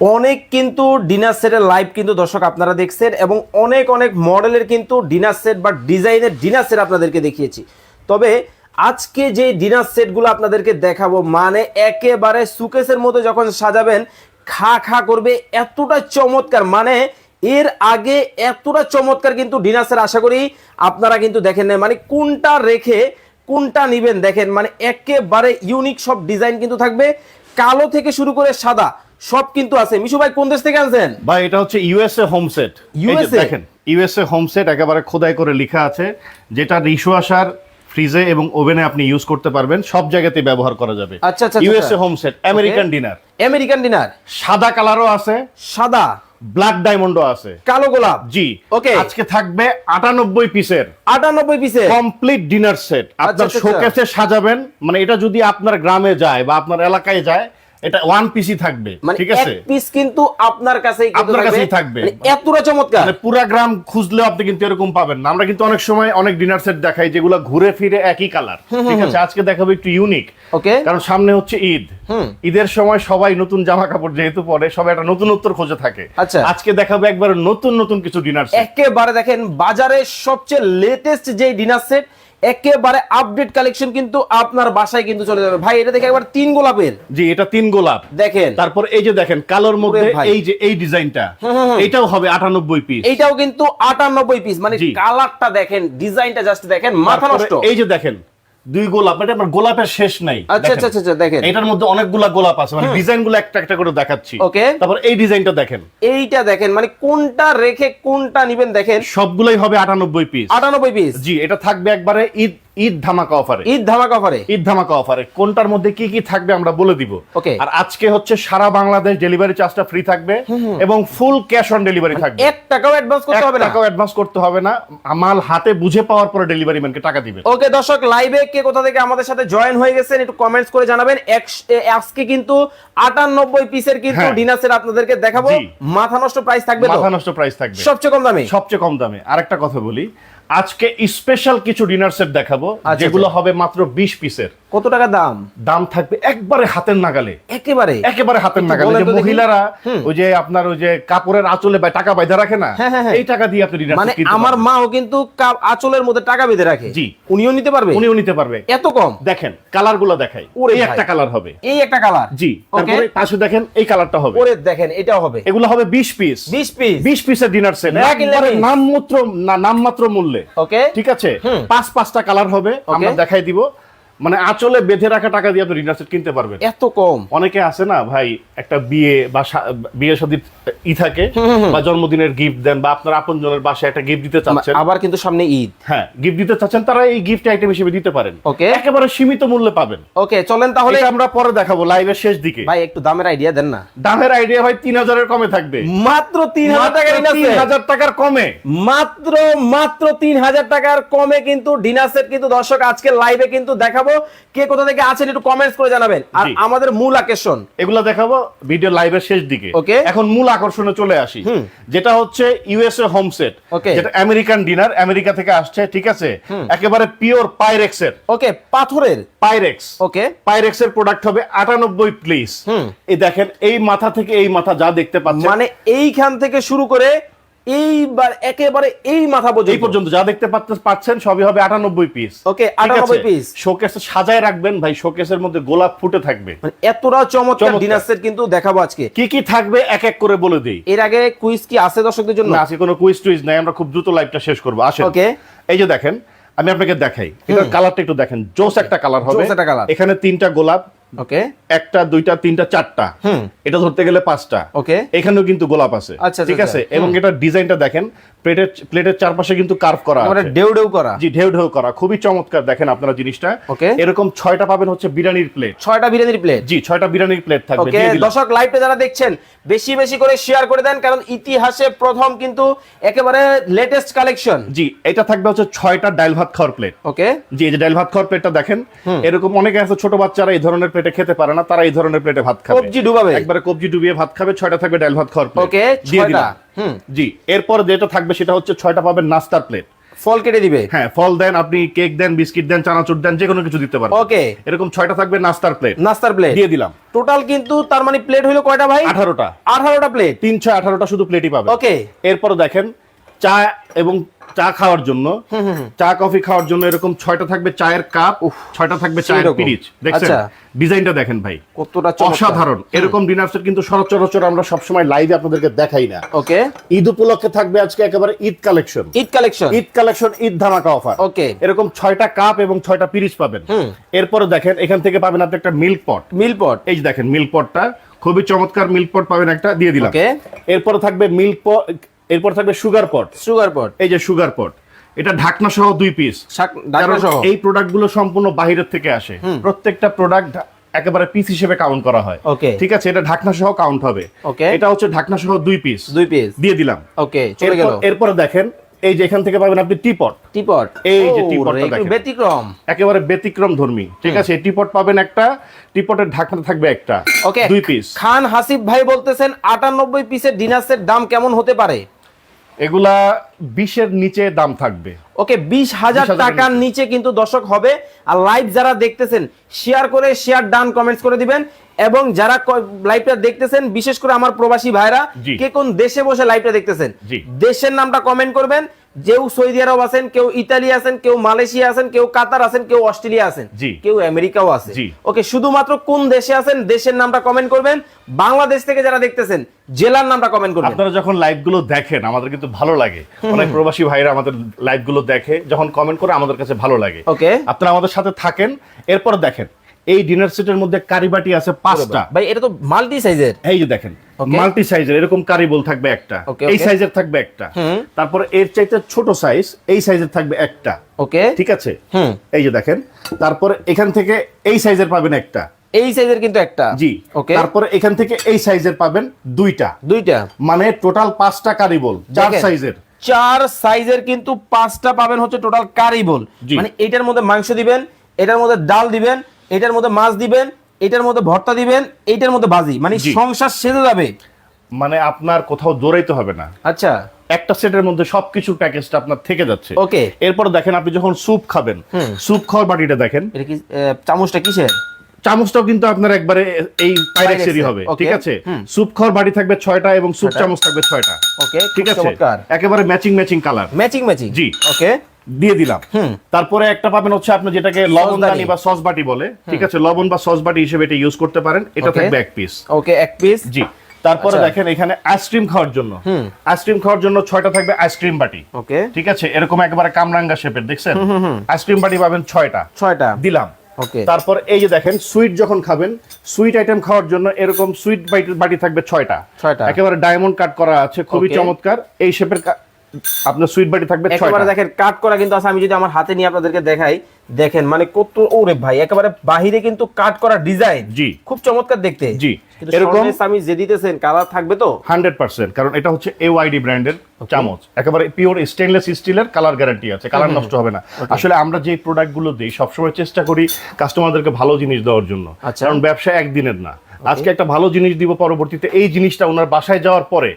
অনেক কিন্তু ডিনার সেটের লাইভ কিন্তু দর্শক আপনারা দেখছেন এবং অনেক অনেক মডেলের কিন্তু ডিনার সেট বা ডিজাইনের ডিনার সেট আপনাদেরকে দেখিয়েছি। তবে আজকে যে ডিনার সেটগুলো আপনাদেরকে দেখাবো মানে একেবারে সুকেসের মতো যখন সাজাবেন, খা খা করবে এতটা চমৎকার। মানে এর আগে এতটা চমৎকার কিন্তু ডিনার সেট আশা করি আপনারা কিন্তু দেখেন না মানে কোনটা রেখে কোনটা নিবেন দেখেন। মানে একেবারে ইউনিক সব ডিজাইন কিন্তু থাকবে। কালো থেকে শুরু করে সাদা। সব কিন্তু আছে। মিশু ভাই কোন দেশ থেকে আনছেন? ভাই এটা হচ্ছে ইউএসএ হোম সেট। USA? দেখেন ইউএসএ হোম সেট একেবারে খোদাই করে লেখা আছে যেটা আসার ফ্রিজে এবং ওভেনে আপনি ইউজ করতে পারবেন। সব জায়গাতে ব্যবহার করা যাবে। আচ্ছা, আচ্ছা, ইউএসএ আচ্ছা। Home set American dinner American dinner সাদা কালারও আছে। সাদা? ব্ল্যাক ডায়মন্ডও আছে। কালো গোলাপ? জি। ওকে আজকে থাকবে আটানব্বই পিসের। আটানব্বই পিসের? কমপ্লিট ডিনার সেট আপনার আচ্ছা, আচ্ছা। শোকেসে সাজাবেন। মানে এটা যদি আপনার গ্রামে যায় বা আপনার এলাকায় যায় এটা ওয়ান পিসি থাকবে মানে ঠিক আছে? পিস কিন্তু আপনার কাছেই আপনার কাছেই থাকবে। মানে এতটা চমৎকার। মানে পুরা গ্রাম খুঁজলেও আপনি কিন্তু এরকম পাবেন না। আমরা কিন্তু অনেক সময় অনেক ডিনার সেট দেখাই যেগুলো ঘুরে ফিরে একই কালার ঠিক আছে? আজকে দেখাবো একটু ইউনিক ওকে কারণ সামনে হচ্ছে ঈদ। ঈদের সময় সবাই নতুন জামা কাপড় যেহেতু পরে সবাই একটা নতুন উত্তর খোঁজে থাকে। আচ্ছা। আজকে দেখাবো একবার নতুন নতুন কিছু ডিনার সেট একেবারে দেখেন বাজারে সবচেয়ে লেটেস্ট যে ডিনার সেট একেবারে আপডেট কালেকশন কিন্তু আপনার বাসায় কিন্তু চলে যাবে। ভাই এটা দেখে একবার তিন গোলাপের। জি এটা তিন গোলাপ। দেখেন। তারপর এই যে দেখেন কালোর মধ্যে এই যে এই ডিজাইনটা এটাও হবে আটানব্বই পিস এটাও কিন্তু আটানব্বই পিস মানে কালারটা দেখেন ডিজাইনটা জাস্ট দেখেন মাথা নষ্ট। এই যে দেখেন দুই গোলাপ এটা আমার গোলাপের শেষ নাই আচ্ছা আচ্ছা আচ্ছা দেখেন। এটার মধ্যে অনেকগুলা গোলাপ আছে মানে ডিজাইনগুলো একটা একটা করে দেখাচ্ছি। ওকে। তারপর এই ডিজাইনটা দেখেন। এইটা দেখেন মানে কোনটা রেখে কোনটা নিবেন দেখেন। সবগুলাই হবে আটানব্বই পিস আটানব্বই পিস জি এটা থাকবে একবারে ঈদ ঈদ ধামাকা অফারে। ঈদ ধামাকা অফারে? ঈদ ধামাকা অফারে। কোনটার মধ্যে কি কি থাকবে আমরা বলে দিব। Okay. আর আজকে হচ্ছে সারা বাংলাদেশ ডেলিভারি চার্জটা ফ্রি থাকবে এবং ফুল ক্যাশ অন ডেলিভারি থাকবে। এক টাকাও অ্যাডভান্স করতে হবে না? টাকাও অ্যাডভান্স করতে হবে না। মাল হাতে বুঝে পাওয়ার পরে ডেলিভারি ম্যানকে টাকা দিবেন। ওকে দর্শক লাইভে কে কোথা থেকে আমাদের সাথে জয়েন হয়ে গেছেন একটু কমেন্টস করে জানাবেন। আজকে কিন্তু আটানব্বই পিসের কিন্তু হ্যাঁ। ডিনার সেট আপনাদেরকে দেখাবো। মাথা নষ্ট প্রাইস থাকবে মাথা নষ্ট প্রাইস থাকবে। সবচেয়ে কম দামে? সবচেয়ে কম দামে। আরেকটা কথা বলি। আজকে স্পেশাল কিছু ডিনার সেট দেখাবো আচ্ছা, যেগুলো হবে মাত্র বিশ পিসের কত টাকা দাম? দাম থাকবে একবারে হাতের নাগালে। একেবারে? একেবারে হাতের নাগালে। যে মহিলারা ওই যে আপনার ওই যে কাপড়ের আঁচলে বা টাকা বাইধা রাখে না হ্যাঁ, হ্যাঁ, হ্যাঁ। এই টাকা দিয়ে আপনি মানে আমার মাও কিন্তু আঁচলের মধ্যে টাকা বেঁধে রাখে। জি। উনিও নিতে পারবে? উনিও নিতে পারবে। এত কম? দেখেন কালারগুলো দেখাই। ওরে এই একটা কালার হবে। এই একটা কালার? জি তারপরে পাশে দেখেন এই কালারটা হবে। ওরে দেখেন এটাও হবে। এগুলো হবে বিশ পিস 20 পিস বিশ পিসের ডিনার সেট একবারে নামমাত্র নামমাত্র মূল্যে। ওকে। ঠিক আছে? পাঁচ পাঁচটা কালার হবে। আমরা দেখাই দিব। মানে আঁচলে বেঁধে রাখা টাকা দিয়ে আপনি ডিনার সেট কিনতে পারবেন। এত কম। অনেকে আছে না ভাই একটা বিয়ে বা বিয়ে শাদীর ই থাকে বা জন্মদিনের গিফট দেন বা আপনার আপনজনের বাসায় একটা গিফট দিতে চাচ্ছেন। আবার কিন্তু সামনে ঈদ। হ্যাঁ গিফট দিতে চাচ্ছেন তারা এই গিফট আইটেম হিসেবে দিতে পারেন। ওকে। একেবারে সীমিত মূল্যে পাবেন। ওকে চলেন তাহলে আমরা পরে দেখাবো লাইভের শেষ দিকে। ভাই একটু দামের আইডিয়া দেন না। দামের আইডিয়া ভাই তিন হাজারের কমে থাকবে। মাত্র তিন হাজার টাকা মাত্র তিন হাজার টাকার কমে। মাত্র মাত্র তিন হাজার টাকার কমে কিন্তু ডিনার সেট কিন্তু দর্শক আজকে লাইভে কিন্তু দেখাবো। কে কোথা থেকে আছেন একটু কমেন্টস করে জানাবেন। আর আমাদের মূল আকর্ষণ। এগুলো দেখাবো ভিডিও লাইভের শেষ দিকে। ওকে। এখন মূল আকর্ষণে চলে আসি। যেটা হচ্ছে ইউএসএ হোম সেট ওকে। যেটা আমেরিকান ডিনার আমেরিকা থেকে আসছে ঠিক আছে? একেবারে পিওর পাইরেক্সের ওকে পাথরের। Pyrex okay. পাইরেক্স এর প্রোডাক্ট হবে আটানব্বই প্লিজ এই দেখেন এই মাথা থেকে এই মাথা যা দেখতে পাচ্ছেন। মানে এইখান থেকে শুরু করে এইবার একেবারে এই মাথা এই পর্যন্ত পর্যন্ত যা দেখতে পাচ্ছেন- সবই হবে আটানব্বই পিস Okay, 98 piece। শোকেস সাজায় রাখবেন ভাই শোকেসের মধ্যে গোলাপ ফুটে থাকবে। মানে এতটা চমৎকার। ডিনার সেট কিন্তু দেখাবো আজকে। কি কি থাকবে এক এক করে বলে দিই। এর আগে কুইজ কি আছে দর্শকদের জন্য? না আজকে কোনো কুইজ টুইজ নাই আমরা খুব দ্রুত লাইভটা শেষ করব। আসেন। Okay. এই যে দেখেন আমি আপনাকে দেখাই। এটার কালারটা একটু দেখেন। জোস একটা কালার হবে। একটা colour। এখানে তিনটা গোলাপ ওকে। একটা দুইটা তিনটা চারটা। এটা ধরতে গেলে পাঁচটা। ওকে। এখানেও কিন্তু গোলাপ আছে। আচ্ছা, ঠিক আচ্ছা, আছে? এবং এটা ডিজাইনটা দেখেন প্লেটের প্লেটের চারপাশে কিন্তু কার্ভ করা মানে আছে। ডেউ ডেউ করা। জি ঢেউ ঢেউ করা। খুবই চমৎকার দেখেন আপনারা জিনিসটা। Okay. এরকম ছয়টা পাবেন হচ্ছে বিরিয়ানির প্লেট ছয়টা বিরিয়ানির প্লেট জি বিরিয়ানির প্লেট থাকবে। ওকে দর্শক লাইভটা যারা দেখছেন বেশি বেশি করে শেয়ার করে দেন কারণ ইতিহাসে প্রথম কিন্তু একেবারে লেটেস্ট কালেকশন জি এটা থাকবে হচ্ছে ছয়টা ডাইল ভাত খাওয়ার প্লেট ওকে। জি এই যে ডাইল ভাত খাওয়ার প্লেটটা দেখেন এরকম অনেকে আছে ছোট বাচ্চারা এই ধরনের প্লেটে খেতে পারে না তারা এই ধরনের প্লেটে ভাত খাবে। কবজি ডুবাবে। একবারে কবজি ডুবিয়ে ভাত খাবে ছয়টা থাকবে ডাইল ভাত খাওয়ার প্লেট ওকে জি এরপর যেটা থাকবে সেটা হচ্ছে ছয়টা পাবেন নাস্তার প্লেট। ফল কেটে দিবে? হ্যাঁ ফল দেন আপনি কেক দেন বিস্কিট দেন চানাচুর দেন যে কোনো কিছু দিতে পারেন। ওকে। এরকম ছয়টা থাকবে নাস্তার প্লেট। নাস্তার প্লেট। দিয়ে দিলাম। টোটাল কিন্তু তার মানে প্লেট হলো কয়টা ভাই? আঠারোটা। আঠারোটা প্লেট। তিন ছয় আঠারোটা শুধু প্লেটই পাবে ওকে। এরপর দেখেন চা এবং চা খাওয়ার জন্য। চা কফি খাওয়ার জন্য এরকম ছয়টা থাকবে চায়ের কাপ ছয়টা থাকবে চায়ের পিরিচ দেখছেন? আচ্ছা। ডিজাইনটা দেখেন ভাই। কতটা অসাধারণ। এরকম ডিনার সেট কিন্তু সচরাচর আমরা সবসময় লাইভে আপনাদেরকে দেখাই না। ওকে। ঈদ উপলক্ষে থাকবে আজকে একেবারে Eid collection Eid collection Eid collection Eid ধামাকা অফার ওকে। এরকম ছয়টা কাপ এবং ছয়টা পিরিচ পাবেন। এরপরে দেখেন এখান থেকে পাবেন আপনি একটা মিল্ক পট মিল পট এই যে দেখেন মিল্ক পটটা খুবই চমৎকার মিল্ক পট পাবেন একটা দিয়ে দিলাম। এরপরে থাকবে মিল্ক পট এরপর থাকবে সুগার পট সুগার পট এই যে সুগার পট এটা ঢাকনা সহ দুই পিস ঢাকনা সহ। এই প্রোডাক্টগুলো সম্পূর্ণ বাহিরের থেকে আসে। প্রত্যেকটা প্রোডাক্ট একেবারে পিস হিসেবে কাউন্ট করা হয়। Okay. ঠিক আছে? এটা ঢাকনা সহ কাউন্ট হবে। Okay. এটা হচ্ছে ঢাকনা সহ দুই পিস দুই পিস দিয়ে দিলাম। ওকে চলে গেল। এরপর- দেখেন এই যে এখান থেকে পাবেন আপনি টিপট টিপট এই যে টিপটটা দেখেন। ব্যতিক্রম। একেবারে ব্যতিক্রম ধর্মী। ঠিক আছে? টিপট পাবেন একটা টিপটের ঢাকনা থাকবে একটা। ওকে দুই পিস খান হাসিব ভাই বলতেছেন আটানব্বই পিসের ডিনার সেট দাম কেমন হতে পারে? এগুলা বিশের নিচে দাম থাকবে। ওকে বিশ হাজার টাকার নিচে। কিন্তু দর্শক হবে। আর লাইভ যারা দেখতেছেন শেয়ার করে শেয়ার ডান কমেন্টস করে দিবেন। এবং যারা লাইভটা দেখতেছেন বিশেষ করে আমার প্রবাসী ভাইরা কে কোন দেশে বসে লাইভটা দেখতেছেন দেশের নামটা কমেন্ট করবেন। কেউ সৌদি আরব আছেন কেউ ইতালি আছেন কেউ মালয়েশিয়া আছেন কেউ কাতার আছেন কেউ অস্ট্রেলিয়া আছেন। কেউ আমেরিকাও আছে। ওকে শুধুমাত্র কোন দেশে আছেন দেশের নামটা কমেন্ট করবেন বাংলাদেশ থেকে যারা দেখতেছেন জেলার নামটা কমেন্ট করবেন। আপনারা যখন লাইভগুলো দেখেন আমাদের কিন্তু ভালো লাগে। অনেক প্রবাসী ভাইরা আমাদের লাইভগুলো দেখে যখন কমেন্ট করে আমাদের কাছে ভালো লাগে। ওকে। আপনারা আমাদের সাথে থাকেন এরপর দেখেন। এই ডিনার সেটের মধ্যে কারিবাটি আছে পাঁচটা। ভাই এটা তো মাল্টি সাইজের এই যে দেখেন মাল্টি সাইজের এরকম কারিবল থাকবে একটা। এই সাইজের থাকবে একটা। তারপর এর চাইতে ছোট সাইজ এই সাইজের থাকবে একটা। ওকে ঠিক আছে? এই যে দেখেন তারপর এখান থেকে এই সাইজের পাবেন একটা। এই সাইজের কিন্তু একটা। জি। ওকে তারপরে এখান থেকে এই সাইজের পাবেন দুইটা। দুইটা। মানে টোটাল পাঁচটা কারিবল চার সাইজের চার সাইজের কিন্তু পাঁচটা পাবেন হচ্ছে টোটাল কারিবল। মানে এটার মধ্যে মাংস দিবেন এটার মধ্যে ডাল দিবেন এটার মধ্যে মাছ দিবেন এটার মধ্যে ভর্তা দিবেন এইটার মধ্যে ভাজি। মানে সংসার সেজে যাবে। মানে আপনার কোথাও দৌড়াইতে হবে না। আচ্ছা। একটা সেটের মধ্যে সবকিছুর প্যাকেজটা আপনার থেকে যাচ্ছে। ওকে। এরপর দেখেন আপনি যখন স্যুপ খাবেন স্যুপ খাওয়ার বাটিটা দেখেন। এটা কি চামচটা কিসের? চামচটাও কিন্তু আপনার একবারে এই পাইরেক্সেরই হবে ঠিক আছে? স্যুপ খাওয়ার বাটি থাকবে ছয়টা এবং স্যুপ চামচ থাকবে ছয়টা। ওকে ঠিক আছে? একেবারে matching matching colour. Matching matching. জি। ওকে। দিয়ে দিলাম। তারপরে একটা পাবেন হচ্ছে আপনি যেটাকে লবণদানি বা সস বাটি বলে ঠিক আছে? লবণ বা সস বাটি হিসেবে এটা ইউজ করতে পারেন। এটা থাকবে এক পিস ওকে এক পিস জি। তারপরে আচ্ছা। দেখেন এখানে আইসক্রিম খাওয়ার জন্য। আইসক্রিম খাওয়ার জন্য ছয়টা থাকবে আইসক্রিম বাটি। ওকে। ঠিক আছে? এরকম একেবারে কামরাঙ্গা শেপের দেখছেন? আইসক্রিম বাটি পাবেন ছয়টা। ছয়টা। দিলাম। তারপর এই যে দেখেন সুইট যখন খাবেন সুইট আইটেম খাওয়ার জন্য এরকম সুইট বাটি থাকবে ছয়টা। ছয়টা। একেবারে ডায়মন্ড কাট করা আছে খুবই চমৎকার। এই শেপের আপনার সুইট বাটি থাকবে একেবারে দেখেন কাট করা কিন্তু আছে। আমি যদি আমার হাতে নিয়ে আপনাদেরকে দেখাই দেখেন মানে কত ওরে ভাই একেবারে বাহিরে কিন্তু কাট করা ডিজাইন জি। খুব চমৎকার দেখতে। জি। এরকম- আমি যে দিতেছেন কালার থাকবে তো? হান্ড্রেড পার্সেন্ট কারণ এটা হচ্ছে এওয়াইডি ব্র্যান্ডের চামচ। একেবারে পিওর স্টেনলেস স্টিলের কালার গ্যারান্টি আছে কালার নষ্ট হবে না। আসলে আমরা যে প্রোডাক্টগুলো দিই সবসময় চেষ্টা করি কাস্টমারদেরকে ভালো জিনিস দেওয়ার জন্য। আচ্ছা। কারণ ব্যবসা একদিনের না। আজকে একটা ভালো জিনিস দিব পরবর্তীতে। এই জিনিসটা ওনার বাসায় যাওয়ার পরে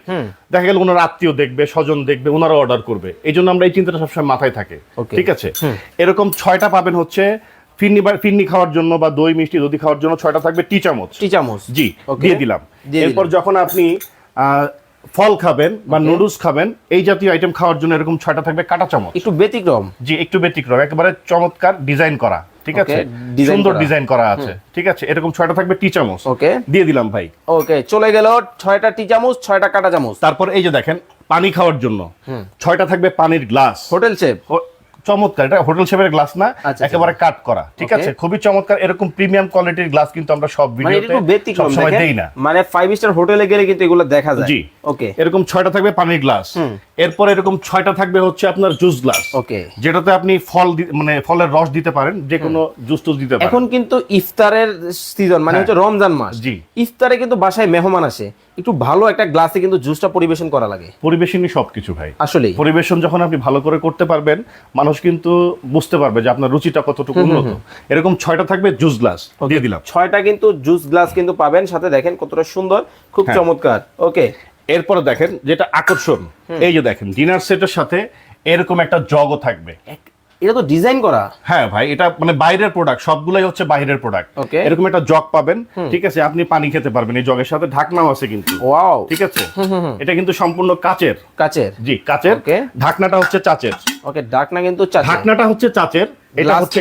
দেখা গেল ওনার আত্মীয় দেখবে স্বজন দেখবে ওনারা অর্ডার করবে। এই জন্য আমরা এই চিন্তাটা সবসময় মাথায় থাকে। ঠিক আছে? এরকম ছয়টা পাবেন হচ্ছে ফিরনি ফিরনি খাওয়ার জন্য বা দই মিষ্টি দধি খাওয়ার জন্য ছয়টা থাকবে টি চামচ টি চামচ জি. দিয়ে দিলাম। এরপর যখন আপনি আহ, ফল খাবেন বা নুডলস খাবেন এই জাতীয় আইটেম খাওয়ার জন্য এরকম ছয়টা থাকবে কাটা চামচ। একটু ব্যতিক্রম। জি একটু ব্যতিক্রম। একেবারে চমৎকার ডিজাইন করা। ঠিক আছে? সুন্দর ডিজাইন করা আছে। ঠিক আছে? এরকম ছয়টা থাকবে টি চামচ। ওকে দিয়ে দিলাম ভাই। ওকে চলে গেল ছয়টা টি চামচ ছয়টা কাটা চামচ। তারপর এই যে দেখেন পানি খাওয়ার জন্য। ছয়টা থাকবে পানির গ্লাস। হোটেল শেপ চমৎকার। এটা হোটেল শেপের গ্লাস না? আচ্ছা, একেবারে কাট করা। ঠিক আছে? খুবই চমৎকার। এরকম প্রিমিয়াম কোয়ালিটির গ্লাস কিন্তু আমরা সব ভিডিওতে সবসময় দেখেন। দেই না। মানে ফাইভ স্টার হোটেলে গেলে কিন্তু এগুলো দেখা যায়। জি। ওকে এরকম ছয়টা থাকবে পানির গ্লাস। এরপর এরকম ছয়টা থাকবে হচ্ছে আপনার জুস গ্লাস। ওকে। যেটাতে আপনি ফল মানে ফলের রস দিতে পারেন যে কোনো জুস টুস দিতে পারেন। এখন কিন্তু ইফতারের সিজন মানে হ্যাঁ। হচ্ছে রমজান মাস। জি। ইফতারে কিন্তু বাসায় মেহমান আসে। একটু ভালো একটা গ্লাসে কিন্তু জুসটা পরিবেশন করা লাগে। পরিবেশনই সবকিছু ভাই। আসলেই। পরিবেশন যখন আপনি ভালো করে করতে পারবেন মানুষ কিন্তু বুঝতে পারবে যে আপনার রুচিটা কতটুকু উন্নত। এরকম ছয়টা থাকবে জুস গ্লাস দিয়ে দিলাম। ছয়টা কিন্তু জুস গ্লাস কিন্তু পাবেন। সাথে দেখেন কতটা সুন্দর খুব হ্যাঁ। চমৎকার। ওকে। এরপরে দেখেন যেটা আকর্ষণ এই যে দেখেন ডিনার সেটের সাথে এরকম একটা জগও থাকবে। এটা তো ডিজাইন করা? হ্যাঁ ভাই এটা মানে বাইরের প্রোডাক্ট সবগুলাই হচ্ছে বাইরের প্রোডাক্ট. এরকম একটা জগ পাবেন ঠিক আছে? আপনি পানি খেতে পারবেন এই জগের সাথে ঢাকনাও আছে কিন্তু। ওয়াও ঠিক আছে? এটা কিন্তু সম্পূর্ণ কাচের। কাচের। জি কাচের. ঢাকনাটা হচ্ছে চাচের। ওকে ঢাকনা কিন্তু ঢাকনাটা হচ্ছে চাচের। এটা হচ্ছে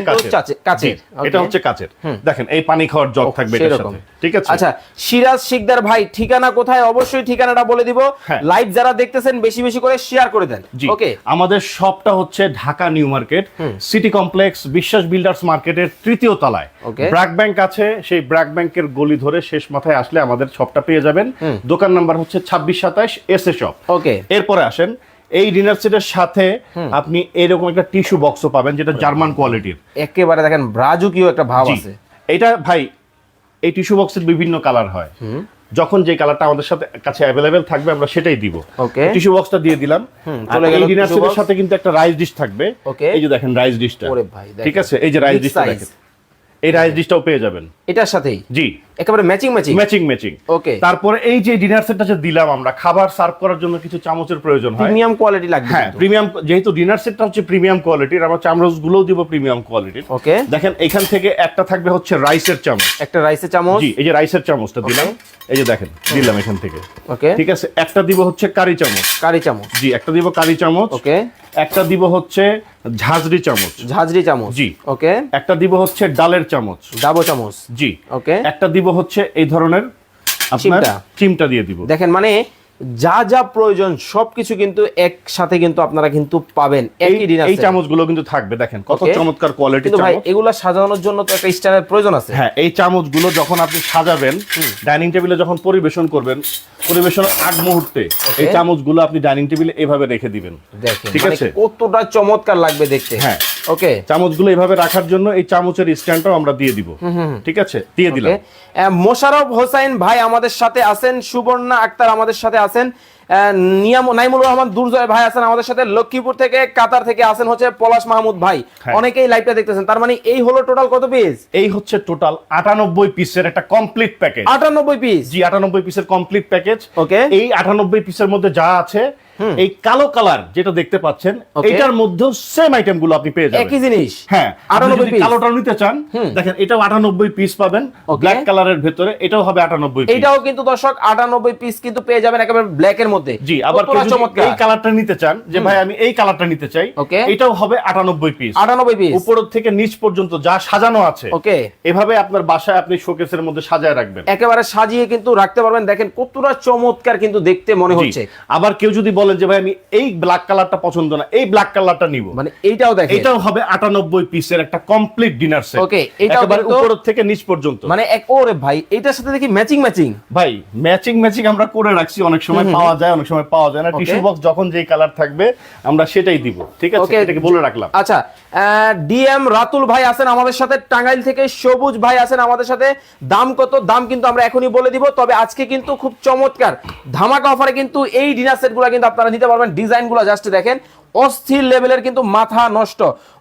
কাচের. এটা হচ্ছে কাচের। দেখেন এই পানি খাওয়ার জগ থাকবে এটার সাথে। ঠিক আছে? আচ্ছা সিরাজ শিকদার ভাই ঠিকানা কোথায়? অবশ্যই ঠিকানাটা বলে দিব। হ্যাঁ। লাইভ যারা দেখতেছেন বেশি বেশি করে শেয়ার করে দেন। ওকে আমাদের শপটা হচ্ছে Dhaka new market city complex Biswas builders মার্কেটের তৃতীয় তলায়। ব্র্যাক ব্যাংক আছে সেই ব্র্যাক ব্যাংকের গলি ধরে শেষ মাথায় আসলে আমাদের শপটা পেয়ে যাবেন। দোকান নাম্বার হচ্ছে ছাব্বিশ সাতাশ এস এ শপ। ওকে এরপরে আসেন এই ডিনার সেটের সাথে আপনি এরকম একটা টিস্যু বক্সও পাবেন যেটা জার্মান কোয়ালিটির একেবারে দেখেন ব্রাজুকিও একটা ভাব আছে। এটা ভাই এই টিস্যু বক্সের বিভিন্ন কালার হয়। যখন যে কালারটা আমাদের সাথে কাছে অ্যাভেলেবেল থাকবে আমরা সেটাই দিব। Okay. টিস্যু বক্সটা দিয়ে দিলাম। চলে গেল এই ডিনার সেটের সাথে কিন্তু একটা রাইস ডিশ থাকবে. এই যে দেখেন রাইস ডিশটা ওরে ভাই, দেখেন। ঠিক আছে? এই যে রাইস ডিশটা দেখেন। এই রাইস ডিশটাও পেয়ে যাবেন। এটার সাথেই? জি। একেবারে matching matching matching matching Okay. তারপরে এই যে ডিনার সেটটা যে দিলাম আমরা খাবার সার্ভ করার জন্য কিছু চামচের প্রয়োজন হয়। প্রিমিয়াম কোয়ালিটি লাগবে হ্যাঁ প্রিমিয়াম যেহেতু ডিনার সেটটা হচ্ছে প্রিমিয়াম কোয়ালিটির আমরা চামচ গুলোও দিব প্রিমিয়াম কোয়ালিটির Okay. দেখেন এখান থেকে একটা থাকবে হচ্ছে রাইসের চামচ। একটা রাইসের চামচ। জি এই যে রাইসের চামচটা দিলাম। এই যে দেখেন দিলাম এখান থেকে। ওকে ঠিক আছে একটা দিব হচ্ছে কারি চামচ। কারি চামচ। জি একটা দিব কারি চামচ। ওকে একটা দিব হচ্ছে ঝাঁঝরি চামচ। ঝাঁঝরি চামচ। জি। ওকে। একটা দিব হচ্ছে ডালের চামচ। ডাবো চামচ। জি। ওকে। একটা দিব হচ্ছে এই ধরনের আপনার চিমটা। দিয়ে দিব। দেখেন মানে যা যা প্রয়োজন সবকিছু কিন্তু একসাথে কিন্তু আপনারা কিন্তু পাবেন এই একই ডিনার এই চামচগুলো কিন্তু থাকবে দেখেন কত চমৎকার কোয়ালিটির কিন্তু ভাই এগুলা সাজানোর জন্য তো একটা স্ট্যান্ডার্ড প্রয়োজন আছে। হ্যাঁ এই চামচগুলো যখন আপনি সাজাবেন ডাইনিং টেবিলে যখন পরিবেশন করবেন পরিবেশনের আগ মুহূর্তে এই চামচগুলো আপনি ডাইনিং টেবিলে এভাবে রেখে দিবেন। দেখেন ঠিক মানে আছে? কতটা চমৎকার লাগবে দেখতে। হ্যাঁ। ওকে চামচগুলো এভাবে রাখার জন্য এই চামচের স্ট্যান্ডটাও আমরা দিয়ে দিব। ঠিক আছে? দিয়ে দিলাম। মোশারফ হোসাইন ভাই আমাদের সাথে আছেন সুবর্ণা আক্তার আমাদের সাথে আছেন নিয়াম নাইমুর রহমান দুর্জয় ভাই আছেন আমাদের সাথে লক্ষ্মীপুর থেকে কাতার থেকে আছেন হচ্ছে পলাশ মাহমুদ ভাই। হ্যাঁ। অনেকেই লাইভটা দেখতেছেন। তার মানে এই হলো টোটাল কত পিস এই হচ্ছে টোটাল আটানব্বই পিসের একটা কমপ্লিট প্যাকেজ আটানব্বই পিস জি আটানব্বই পিসের কমপ্লিট প্যাকেজ Okay. এই আটানব্বই পিসের মধ্যে যা আছে এই কালো কালার যেটা দেখতে পাচ্ছেন এটার মধ্যেও সেম আইটেমগুলো আপনি পেয়ে যাবেন। একই জিনিস। হ্যাঁ আটানব্বই কালোটা নিতে চান দেখেন এটাও আটানব্বই পিস পাবেন ব্ল্যাক কালারের ভেতরে এটাও হবে আটানব্বই পিস এটাও কিন্তু দর্শক আটানব্বই পিস কিন্তু পেয়ে যাবেন একেবারে ব্ল্যাক এর মধ্যে। জি আবার এই কালারটা নিতে চান যে ভাই আমি এই কালারটা নিতে চাই. এটাও হবে আটানব্বই পিস আটানব্বই পিস উপর থেকে নিচ পর্যন্ত যা সাজানো আছে ওকে এভাবে আপনার বাসায় আপনি শোকেসের মধ্যে সাজায় রাখবেন। একেবারে সাজিয়ে কিন্তু রাখতে পারবেন। দেখেন কতটা চমৎকার কিন্তু দেখতে মনে হচ্ছে। আবার কেউ যদি বলেন যে ভাই আমি এই ব্ল্যাক কালারটা পছন্দ না এই ব্ল্যাক কালারটা নিব। মানে এইটাও দেখেন। এটাও হবে আটানব্বই পিসের একটা কমপ্লিট ডিনার সেট Okay, এটাও একেবারে উপর থেকে নিচ পর্যন্ত। মানে এক ওরে ভাই এটার সাথে দেখি ম্যাচিং ম্যাচিং ভাই ম্যাচিং ম্যাচিং আমরা করে রাখছি অনেক সময় পাওয়া যায় অনেক সময় পাওয়া যায় না। টিস্যু বক্স যখন যেই কালার থাকবে আমরা সেটাই দিব ঠিক আছে? এটাকে বলে রাখলাম। আচ্ছা ডিএম রাতুল ভাই আছেন আমাদের সাথে টাঙ্গাইল থেকে সবুজ ভাই আছেন আমাদের সাথে। দাম কত? দাম কিন্তু আমরা এখনই বলে দিব তবে আজকে কিন্তু খুব চমৎকার। ধামাকা অফারে কিন্তু এই ডিনার সেটগুলো কিন্তু আপনারা নিতে পারবেন ডিজাইনগুলো জাস্ট দেখেন। অস্থির লেভেলের কিন্তু মাথা নষ্ট।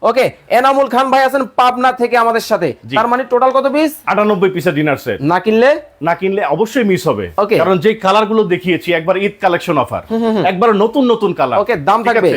ওকে এনামুল খান ভাই আছেন পাবনা থেকে আমাদের সাথে। তার মানে টোটাল কত পিস আটানব্বই পিসের ডিনার সেট না কিনলে? না কিনলে অবশ্যই মিস হবে। কারণ যে কালারগুলো দেখিয়েছি একবার ঈদ কালেকশন অফার একবার নতুন নতুন কালার Okay, দাম থাকবে?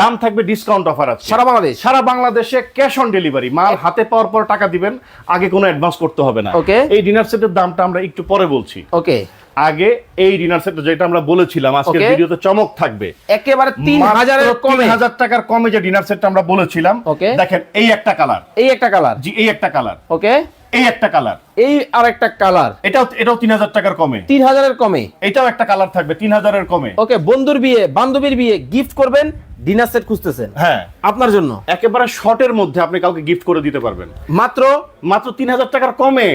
দাম থাকবে ডিসকাউন্ট অফার আছে সারা বাংলাদেশ? সারা বাংলাদেশে ক্যাশ অন ডেলিভারি মাল হাতে পাওয়ার পর টাকা দিবেন আগে কোনো অ্যাডভান্স করতে হবে না. এই ডিনার সেটের দামটা আমরা একটু পরে বলছি। ওকে আগে এই ডিনার সেট যেটা আমরা বলেছিলাম আজকের ভিডিওতে চমক থাকবে। একেবারে তিন মাত্র হাজারের কমে। 3000 টাকার কমে যে ডিনার সেটটা আমরা বলেছিলাম. দেখেন এই একটা কালার এই একটা কালার জি এই একটা কালার ওকে এই একটা কালার এই আরেকটা কালার এটাও এটাও তিন হাজার টাকার কমে। তিন হাজারের কমে। এটাও একটা কালার থাকবে তিন হাজারের কমে। ওকে বন্ধুর বিয়ে বান্ধবীর বিয়ে গিফট করবেন ডিনার সেট খুঁজতেছেন। হ্যাঁ। আপনার জন্য। একেবারে শর্টের মধ্যে আপনি কাউকে গিফট করে দিতে পারবেন। মাত্র? মাত্র তিন হাজার টাকার কমে।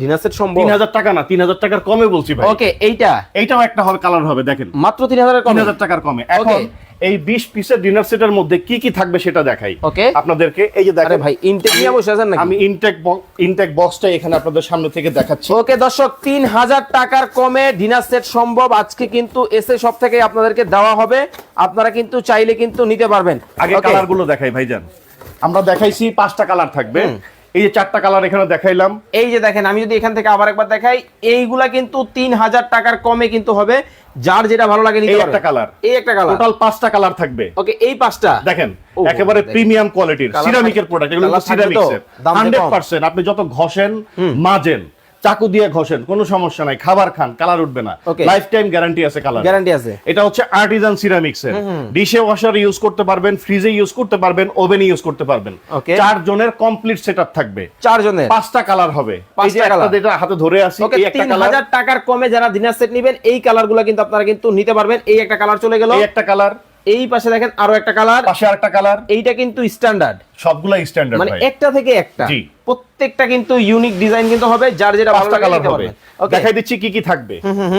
ডিনার সেট সম্ভব? তিন হাজার টাকা না তিন হাজার টাকার কমে বলছি ভাই। ওকে এইটা? এইটাও একটা হবে কালার হবে দেখেন। মাত্র তিন হাজারের তিন কমে হাজার টাকার কমে। এখন এই বিশ পিসের ডিনার সেটের মধ্যে কি কি থাকবে সেটা দেখাই. আপনাদেরকে এই যে আরে ভাই ইনটেক নিয়ে বসে আছেন নাকি? আমি ইনটেক ইনটেক বক্সটা এখানে আপনাদের সামনে থেকে দেখাচ্ছি। ওকে দর্শক তিন হাজার টাকার কমে ডিনার সেট সম্ভব। আজকে কিন্তু এসে সব থেকে আপনাদেরকে দেওয়া হবে। আপনারা কিন্তু চাইলে কিন্তু নিতে পারবেন। আগে Okay. কালারগুলো দেখাই ভাইজান। আমরা দেখাইছি পাঁচটা কালার থাকবে। এই যে চারটা কালার এখানে দেখাইলাম। এই যে দেখেন আমি যদি এখান থেকে আবার একবার দেখাই এইগুলা কিন্তু তিন হাজার টাকার কমে কিন্তু হবে। যার যেটা ভালো লাগে এই একটা কালার এই একটা কালার টোটাল পাঁচটা কালার থাকবে। ওকে এই পাঁচটা? দেখেন একেবারে প্রিমিয়াম কোয়ালিটির সিরামিকের প্রোডাক্ট এগুলো? সিরামিক্সের দাম তো হান্ড্রেড কম। পার্সেন্ট আপনি যত ঘষেন মাজেন। চাকু দিয়ে ঘষেন কোনো সমস্যা নাই। খাবার খান কালার উঠবে না। লাইফ টাইম গ্যারান্টি আছে কালার গ্যারান্টি আছে। এটা হচ্ছে আর্টিজান সিরামিক্স এর ডিশে ওয়াশার ইউজ করতে পারবেন ফ্রিজে ইউজ করতে পারবেন ওভেনে ইউজ করতে পারবেন। চার জনের কমপ্লিট সেটআপ থাকবে। চার জনের পাঁচটা কালার হবে। এই যে পাঁচটা একটা। যেটা হাতে ধরে আছি এই একটা কালার হাজার টাকার কমে যারা ডিনার সেট নেবেন এই কালারগুলা কিন্তু আপনারা কিন্তু নিতে পারবেন। এই একটা কালার চলে গেল। এই একটা কালার এই পাশে দেখেন আরও একটা কালার। পাশে আরেকটা কালার। এইটা কিন্তু স্ট্যান্ডার্ড। সবগুলা স্ট্যান্ডার্ড মানে একটা থেকে একটা। জি। প্রত্যেকটা কিন্তু ইউনিক ডিজাইন কিন্তু হবে যার যেটা ভালো পাঁচটা কালার হবে। দেখাই দিচ্ছি কি কি থাকবে।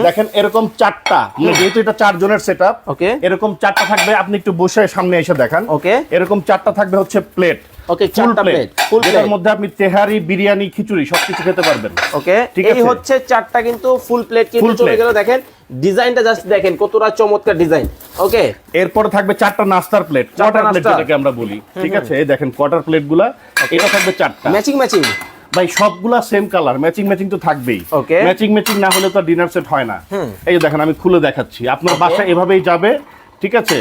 দেখেন এরকম চারটা মানে যেহেতু এটা চার জনের সেটআপ ওকে এরকম চারটা থাকবে আপনি একটু বসে সামনে এসে দেখান। ওকে এরকম চারটা থাকবে হচ্ছে প্লেট ফুল চারটা প্লেট full যেটার মধ্যে আপনি তেহারি বিরিয়ানি খিচুড়ি সবকিছু খেতে পারবেন। ওকে এই হচ্ছে চারটা কিন্তু ফুল প্লেট কিন্তু চলে। গেল দেখেন ডিজাইনটা জাস্ট দেখেন কতটা চমৎকার ডিজাইন ওকে এরপরে থাকবে চারটা নাস্তার প্লেট চারটা কোয়ার্টার প্লেট যেটাকে আমরা বলি ঠিক আছে? এই দেখেন কোয়ার্টার প্লেটগুলা এটা থাকবে চারটা। ম্যাচিং ম্যাচিং ভাই সবগুলা সেম কালার ম্যাচিং ম্যাচিং তো থাকবেই। Okay. ম্যাচিং ম্যাচিং না হলে তো ডিনার সেট হয় না। এই যে দেখেন আমি খুলে দেখাচ্ছি। আপনার বাসা এভাবেই যাবে ঠিক আছে?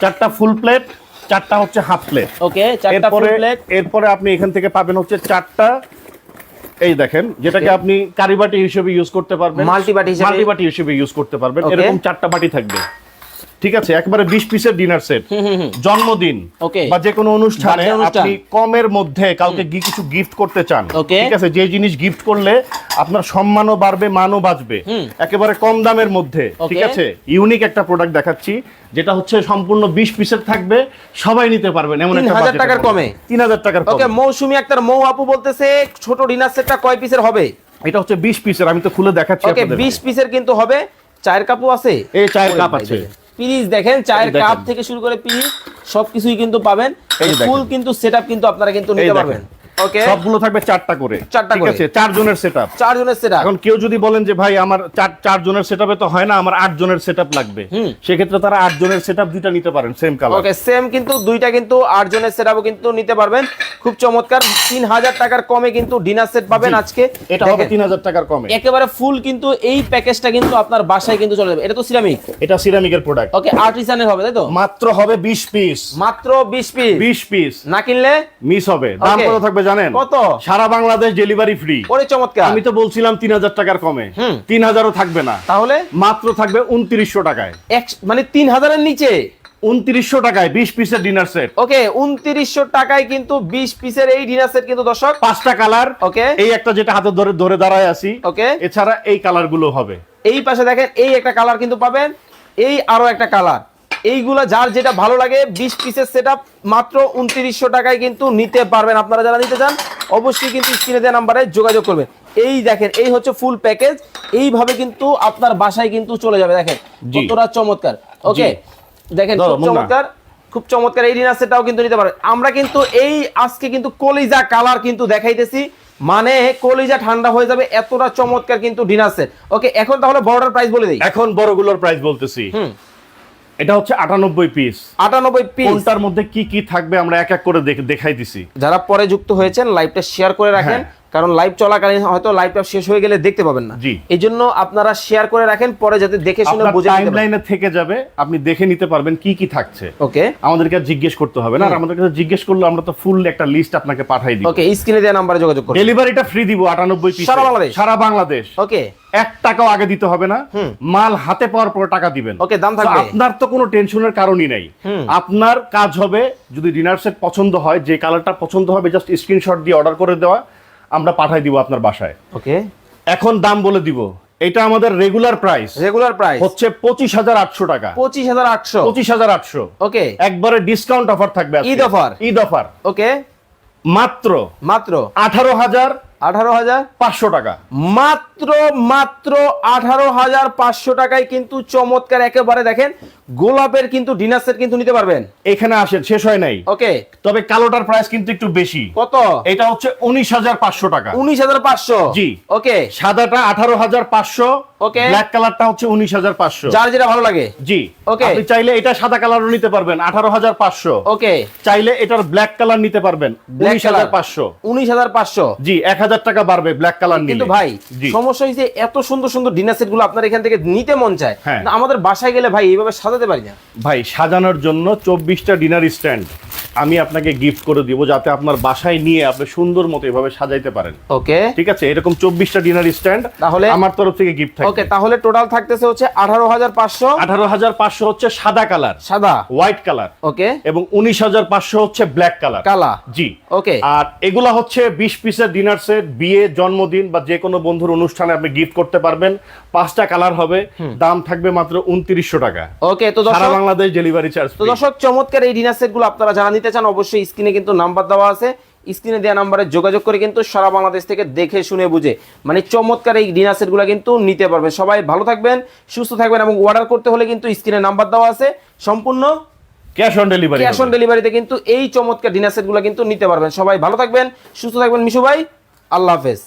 চারটা ফুল প্লেট চারটা হচ্ছে হাফ প্লেট ওকে চারটা ফুল এরপরে প্লেট এরপরে আপনি এখান থেকে পাবেন হচ্ছে চারটা এই দেখেন যেটাকে আপনি কারি বাটি হিসেবে ইউজ করতে পারবেন। মাল্টি বাটি হিসেবে- মাল্টি বাটি হিসেবে ইউজ করতে পারবেন। এরকম চারটা বাটি থাকবে। ঠিক আছে একবারে বিশ পিসের ডিনার সেট জন্মদিন বা যে কোনো অনুষ্ঠানে আপনি কমের মধ্যে কাউকে কিছু গিফট করতে চান ঠিক আছে যে জিনিস গিফট করলে আপনার সম্মানও বাড়বে মানও বাঁচবে। একেবারে কম দামের মধ্যে ঠিক আছে? ইউনিক একটা প্রোডাক্ট দেখাচ্ছি যেটা হচ্ছে সম্পূর্ণ বিশ পিসের থাকবে সবাই নিতে পারবেন এমন একটা 3000 টাকার। কমে। 3000 টাকার ওকে কমে। মৌসুমি আক্তার মৌ আপু বলতেছে ছোট ডিনার সেটটা কয় পিসের হবে? এটা হচ্ছে 20 পিসের আমি তো খুলে দেখাচ্ছি ওকে। 20 পিসের কিন্তু হবে চায়ের কাপও আছে? এই চায়ের কাপ আছে। পিরিজ দেখেন চায়ের কাপ থেকে শুরু করে পিরিজ সবকিছুই কিন্তু পাবেন। ফুল কিন্তু সেটআপ কিন্তু আপনারা কিন্তু নিতে পারবেন। ওকে সবগুলো থাকবে চারটা করে। চারটা ঠিক করে। আছে চার জনের সেটআপ চার জনের সেটআপ এখন কেউ যদি বলেন যে ভাই আমার চার চার জনের সেটআপে তো হয় না আমার আট জনের সেটআপ লাগবে সেক্ষেত্রে তারা আট জনের সেটআপ দুইটা নিতে পারেন সেম কালার ওকে সেম কিন্তু দুইটা কিন্তু আট জনের সেটআপও কিন্তু নিতে পারবেন। খুব চমৎকার তিন হাজার টাকার কমে কিন্তু ডিনার সেট পাবেন আজকে। এটা হবে তিন হাজার টাকার কমে। একেবারে ফুল কিন্তু এই প্যাকেজটা কিন্তু আপনার বাসায় কিন্তু চলে যাবে। এটা তো সিরামিক এটা সিরামিকের প্রোডাক্ট ওকে আর্টিসানের হবে তাই তো? মাত্র হবে বিশ পিস মাত্র বিশ পিস বিশ পিস না কিনলে? মিস হবে। দাম কত থাকবে জানেন? কত? সারা বাংলাদেশ ডেলিভারি ফ্রি ওরে চমৎকার। আমি তো বলছিলাম তিন হাজার টাকার কমে। তিন হাজারও থাকবে না। তাহলে? মাত্র থাকবে উনত্রিশশো টাকায়। এক- মানে তিন হাজারের নিচে? উনত্রিশশো টাকায় বিশ পিসের ডিনার সেট ওকে উনত্রিশশো টাকায় কিন্তু বিশ পিসের এই ডিনার সেট কিন্তু দর্শক। পাঁচটা কালার ওকে। এই একটা যেটা হাতে ধরে ধরে দাঁড়ায় আছি। ওকে। এছাড়া এই কালারগুলো হবে। এই পাশে দেখেন এই একটা কালার কিন্তু পাবেন। এই আরও একটা কালার এইগুলা যার যেটা ভালো লাগে বিশ পিসের সেট মাত্র উনত্রিশশো টাকায় কিন্তু নিতে পারবেন। আপনারা যারা নিতে চান অবশ্যই কিন্তু স্ক্রিনে দেওয়া নাম্বারে যোগাযোগ করবেন। এই দেখেন এই হচ্ছে ফুল প্যাকেজ এইভাবে কিন্তু আপনার বাসায় কিন্তু চলে যাবে। দেখেন কতটা চমৎকার। ওকে দেখেন। চমৎকার খুব চমৎকার এই ডিনার সেটটাও কিন্তু নিতে পারবেন। আমরা কিন্তু এই আজকে কিন্তু কলিজা কালার কিন্তু দেখাইতেছি। মানে কলিজা ঠান্ডা হয়ে যাবে এতটা চমৎকার কিন্তু ডিনার সেট ওকে এখন তাহলে বর্ডার প্রাইস বলে দিই। এখন বড়গুলোর প্রাইস বলতেছি। হুম। এটা হচ্ছে আটানব্বই পিস আটানব্বই পিস কোনটার মধ্যে কি কি থাকবে আমরা এক এক করে দেখাই দিছি যারা পরে যুক্ত হয়েছেন লাইভটা শেয়ার করে রাখেন। হ্যাঁ। কারণ লাইভ চলাকালীন হয়তো লাইভটা শেষ হয়ে গেলে দেখতে পাবেন না। এই জন্য আপনারা শেয়ার করে রাখেন পরে যাতে দেখে শুনে বুঝে টাইম নিতে পারেন। লাইনে থেকে যাবে আপনি দেখে নিতে পারবেন কি কি থাকছে। ওকে আমাদেরকে জিজ্ঞেস করতে হবে না আর আমাদের কাছে জিজ্ঞেস করলে আমরা তো ফুল একটা লিস্ট আপনাকে পাঠাই দিই ওকে স্ক্রিনে দেওয়া নাম্বারে যোগাযোগ করুন। ডেলিভারিটা ফ্রি দিব আটানব্বই পিস সারা বাংলাদেশ? সারা বাংলাদেশ। ওকে এক টাকাও আগে দিতে হবে না। মাল হাতে পাওয়ার পর টাকা দিবেন। ওকে, দাম থাকবে? আপনার তো কোনো টেনশনের কারণই নাই। আপনার কাজ হবে যদি ডিনার সেট পছন্দ হয় যে কালারটা পছন্দ হবে জাস্ট স্ক্রিনশট দিয়ে অর্ডার করে দেওয়া। আমরা পাঠাই দিব আপনার বাসায়। ওকে। এখন দাম বলে দিব। এটা আমাদের রেগুলার প্রাইস রেগুলার প্রাইস হচ্ছে পঁচিশ হাজার আটশো টাকা। পঁচিশ হাজার আটশো। পঁচিশ হাজার আটশো। ওকে। একবারে ডিসকাউন্ট অফার থাকবে। Eid offer Eid offer okay. মাত্র মাত্র। আঠারো হাজার আঠারো হাজার পাঁচশো টাকা। মাত্র মাত্র আঠারো হাজার পাঁচশো টাকায় কিন্তু চমৎকার একেবারে দেখেন গোলাপের কিন্তু ডিনার সেট কিন্তু নিতে পারবেন। এখানে আসেন শেষ হয় নাই। ওকে। তবে কালোটার প্রাইস কিন্তু একটু বেশি। কত? এটা হচ্ছে উনিশ হাজার পাঁচশো টাকা। উনিশ হাজার পাঁচশো? জি। ওকে। সাদাটা আঠারো হাজার পাঁচশো Okay. ব্ল্যাক কালারটা হচ্ছে উনিশ হাজার পাঁচশো। যার যেটা ভালো লাগে। জি। Okay. আপনি চাইলে এটা সাদা কালারও নিতে পারবেন আঠারো হাজার পাঁচশো। ওকে চাইলে এটার ব্ল্যাক কালার নিতে পারবেন Black উনিশ হাজার color। পাঁচশো। উনিশ হাজার পাঁচশো। জি এক হাজার টাকা বাড়বে ব্ল্যাক কালার নিলে। কিন্তু ভাই সমস্যা হয়েছে এত সুন্দর সুন্দর ডিনার সেটগুলো আপনার এখান থেকে নিতে মন চায়। হ্যাঁ। না, আমাদের বাসায় গেলে ভাই এইভাবে সাজাতে পারি না। ভাই সাজানোর জন্য চব্বিশটা ডিনার স্ট্যান্ড আমি আপনাকে গিফট করে দিব যাতে আপনার বাসায় নিয়ে আপনি সুন্দর মতো এভাবে সাজাইতে পারেন। ওকে ঠিক আছে? এরকম চব্বিশটা ডিনার স্ট্যান্ড তাহলে? আমার তরফ থেকে গিফট ওকে তাহলে টোটাল থাকতেছে হচ্ছে আঠারো হাজার পাঁচশো। আঠারো হাজার পাঁচশো হচ্ছে সাদা কালার সাদা। হোয়াইট কালার ওকে এবং উনিশ হাজার পাঁচশো হচ্ছে ব্ল্যাক কালার কালা জি। ওকে আর এগুলা হচ্ছে বিশ পিসের ডিনার সেট বিয়ে জন্মদিন বা যে কোনো বন্ধুর অনুষ্ঠানে আপনি গিফট করতে পারবেন। পাঁচটা কালার হবে দাম থাকবে মাত্র উনত্রিশশো টাকা। ওকে তো সারা বাংলাদেশ ডেলিভারি চার্জ তো দর্শক চমৎকার এই ডিনার সেটগুলো আপনারা যারা নিতে চান অবশ্যই স্ক্রিনে কিন্তু নাম্বার দেওয়া আছে। স্ক্রিনে দেওয়া নাম্বারে যোগাযোগ করে কিন্তু সারা বাংলাদেশ থেকে দেখে শুনে বুঝে মানে চমৎকার এই ডিনার সেটগুলো কিন্তু নিতে পারবেন। সবাই ভালো থাকবেন সুস্থ থাকবেন এবং অর্ডার করতে হলে কিন্তু স্ক্রিনে নাম্বার দেওয়া আছে সম্পূর্ণ cash on delivery cash on ডেলিভারিতে কিন্তু এই চমৎকার ডিনার সেটগুলো কিন্তু নিতে পারবেন। সবাই ভালো থাকবেন সুস্থ থাকবেন মিশু ভাই আল্লাহ হাফেজ।